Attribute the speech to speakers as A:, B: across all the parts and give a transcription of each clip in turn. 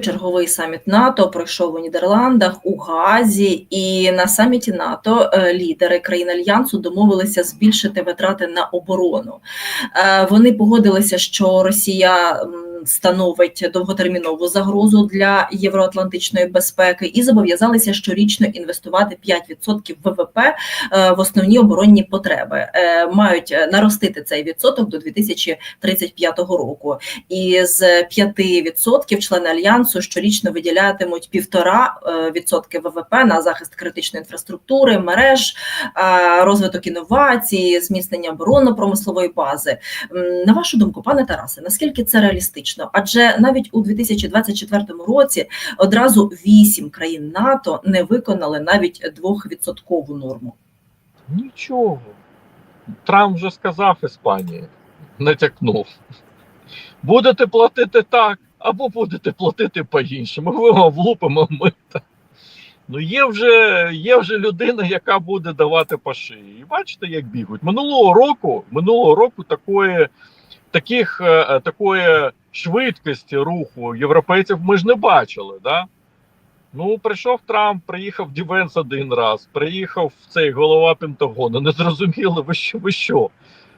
A: Черговий саміт НАТО пройшов у Нідерландах у Гаазі, і на саміті НАТО е, лідери країн альянсу домовилися збільшити витрати на оборону. Е, Вони погодилися, що Росія становить довготермінову загрозу для євроатлантичної безпеки, і зобов'язалися щорічно інвестувати 5% ВВП е, в основні оборонні потреби. Е, Мають е, наростити цей відсоток до 2035 року. І з 5% члени альянсу щорічно виділятимуть півтора е, відсотки ВВП на захист критичної інфраструктури, мереж, розвиток інновацій, зміцнення оборонно-промислової бази. На вашу думку, пане Тарасе, наскільки це реалістично? Адже навіть у 2024 році одразу вісім країн НАТО не виконали навіть двохвідсоткову норму.
B: Нічого. Трамп вже сказав Іспанії, натякнув. Будете платити так, або будете платити по-іншому. Ми вам влупимо мита. Ну, є вже, є вже людина, яка буде давати по шиї. І бачите, як бігають. Минулого року, минулого року такої, таких, е, такої швидкості руху європейців ми ж не бачили. Да? Ну, прийшов Трамп, приїхав Дівенс один раз, приїхав цей голова Пентагону. Не зрозуміли, ви що, ви що?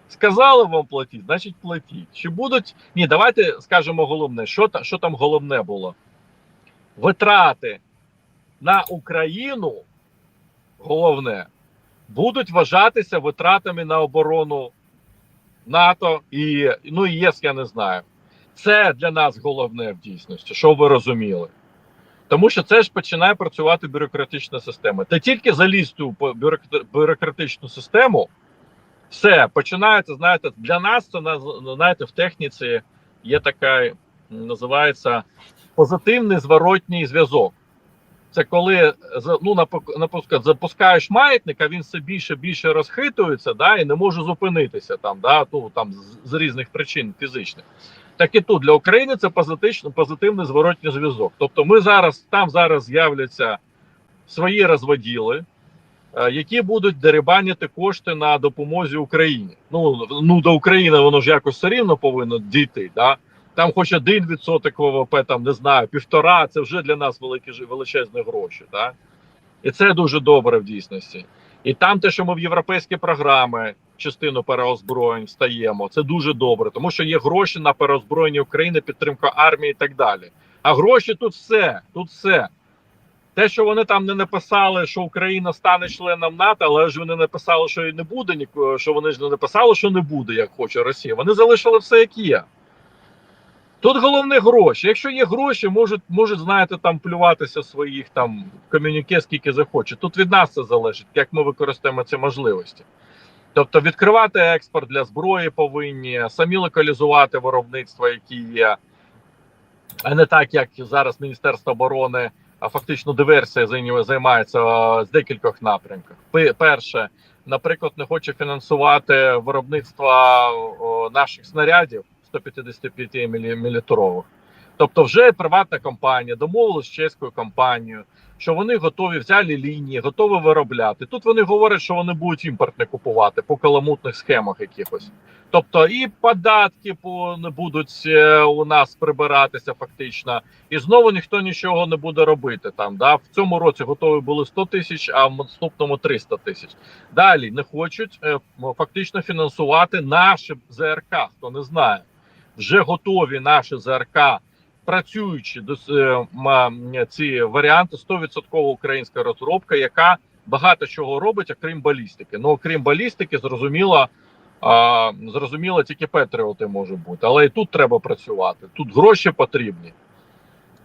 B: Сказали вам платіть, значить платіть. Чи будуть. Ні, давайте скажемо головне. Що, та- що там головне було? Витрати на Україну, головне, будуть вважатися витратами на оборону НАТО і ну і ЄС, я не знаю. Це для нас головне в дійсності, щоб ви розуміли. Тому що це ж починає працювати бюрократична система. Та тільки залізти у бюрократичну систему, все починається. Знаєте, для нас це знаєте, в техніці є така, називається позитивний зворотній зв'язок. Це коли ну, наприклад, запускаєш маятник, а він все більше більше розхитується, да, і не може зупинитися там, да, ну, там з різних причин фізичних. Так і тут для України це позитично, позитивний зворотній зв'язок. Тобто, ми зараз там зараз з'являться свої розводіли, е, які будуть дерибаніти кошти на допомозі Україні. Ну ну до України воно ж якось все рівно повинно дійти. Да? Там хоч один відсоток ВВП, там не знаю, півтора. Це вже для нас великі величезні гроші. Да? І це дуже добре в дійсності. І там те, що ми в європейські програми частину переозброєнь стаємо, це дуже добре, тому що є гроші на переозброєння України, підтримка армії і так далі. А гроші тут все, тут все. Те, що вони там не написали, що Україна стане членом НАТО, але ж вони написали, що і не буде ніко- що вони ж не написали, що не буде, як хоче Росія. Вони залишили все як є. Тут головне гроші. Якщо є гроші, можуть, можуть знаєте, там плюватися своїх там комюніке, скільки захоче. Тут від нас це залежить, як ми використаємо ці можливості. Тобто відкривати експорт для зброї повинні, самі локалізувати виробництва, які є, а не так, як зараз Міністерство оборони, а фактично диверсія займається з декількох напрямків. Перше, наприклад, не хоче фінансувати виробництво наших снарядів 155 мм. Тобто, вже приватна компанія домовилась з чеською компанією, що вони готові взяли лінії, готові виробляти. Тут вони говорять, що вони будуть імпортне купувати по каламутних схемах якихось. Тобто і податки по не будуть е, у нас прибиратися фактично, і знову ніхто нічого не буде робити там. Да? В цьому році готові були 100 тисяч, а в наступному 300 тисяч. Далі не хочуть е, фактично фінансувати наші ЗРК, хто не знає. Вже готові наші ЗРК працюючи до е, ці варіанти 100% українська розробка, яка багато чого робить, окрім балістики. Ну окрім балістики, зрозуміло, а, зрозуміло, тільки Петріоти може бути, але і тут треба працювати. Тут гроші потрібні.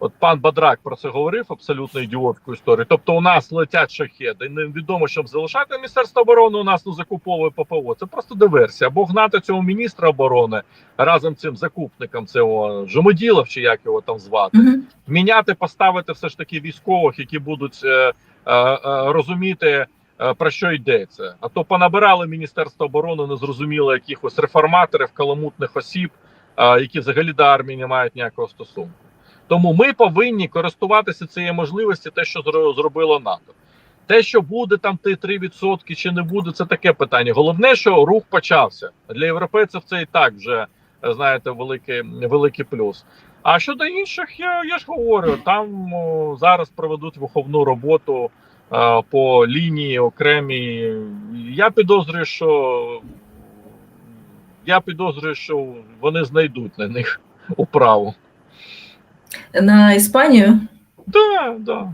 B: От пан Бадрак про це говорив абсолютно ідіотську історію. Тобто, у нас летять шахеди. Невідомо, щоб залишати Міністерство оборони. У нас не закуповує ППО. Це просто диверсія. Або гнати цього міністра оборони разом з цим закупником цього Жомоділов, чи як його там звати
A: Мгм.
B: міняти, поставити все ж таки військових, які будуть е, е, е, розуміти. е, Про що йдеться? А то понабирали Міністерство оборони незрозуміло якихось реформаторів, каламутних осіб, е, які взагалі до армії не мають ніякого стосунку. Тому ми повинні користуватися цією можливістю, те, що зробило НАТО. Те, що буде там ті 3% чи не буде, це таке питання. Головне, що рух почався. Для європейців це і так вже е, знаєте, великий, великий плюс. А щодо інших, я, я ж говорю, там о, зараз проведуть виховну роботу е, по лінії окремій. Я підозрюю, що я підозрюю, що вони знайдуть на них управу.
A: На Іспанію
B: Да, да.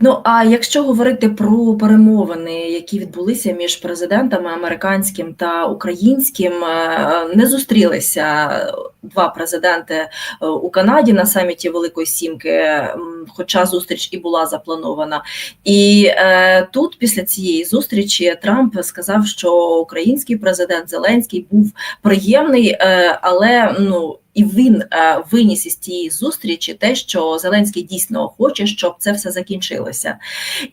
A: Ну а якщо говорити про перемовини, які відбулися між президентами американським та українським, е, не зустрілися два президенти е, у Канаді на саміті Великої Сімки, хоча зустріч і була запланована. І е, тут, після цієї зустрічі, Трамп сказав, що український президент Зеленський був приємний, е, але ну. І він е, виніс із цієї зустрічі те, що Зеленський дійсно хоче, щоб це все закінчилося,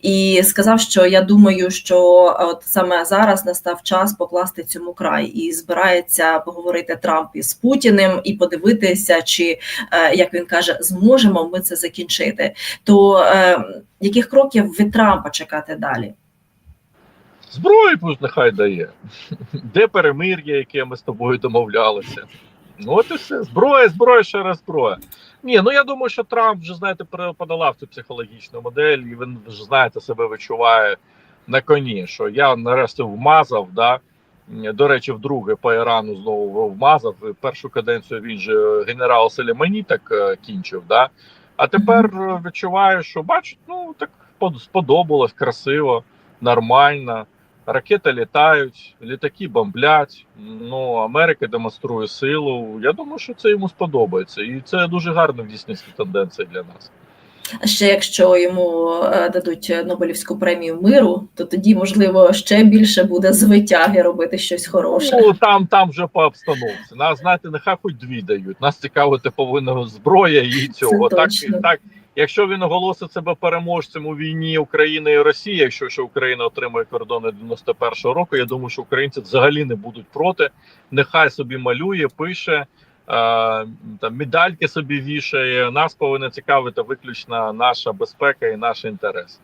A: і сказав, що я думаю, що от саме зараз настав час покласти цьому край, і збирається поговорити Трамп із Путіним і подивитися, чи е, як він каже, зможемо ми це закінчити. То е, яких кроків від Трампа чекати далі?
B: Зброю нехай дає. Де перемир'я, яке ми з тобою домовлялися? Ну, от і все. Зброя, зброя, ще раз зброя. Ні, ну я думаю, що Трамп вже, знаєте, подолав цю психологічну модель, і він вже, знаєте, себе відчуває на коні, що я нарешті вмазав, да. До речі, вдруге по Ірану знову вмазав. Першу каденцію він же генерал Селімані так е, кінчив, да. А тепер е, відчуваю, що бачить, ну так сподобалось, красиво, нормально. Ракети літають, літаки бомблять. Ну, Америка демонструє силу. Я думаю, що це йому сподобається, і це дуже гарна в дійсності тенденція для нас.
A: А ще якщо йому е, дадуть Нобелівську премію миру, то тоді можливо ще більше буде з витяги робити щось хороше.
B: Ну там, там вже по обстановці. Нас знаєте, нехай хоч дві дають. Нас цікавити повинна зброя і цього.
A: Це
B: Так,
A: точно.
B: так, якщо він оголосить себе переможцем у війні України і Росії, якщо що Україна отримує кордони 91-го року, я думаю, що українці взагалі не будуть проти. Нехай собі малює, пише. е, Там медальки собі вішає. Нас повинна цікавити виключно наша безпека і наш інтерес.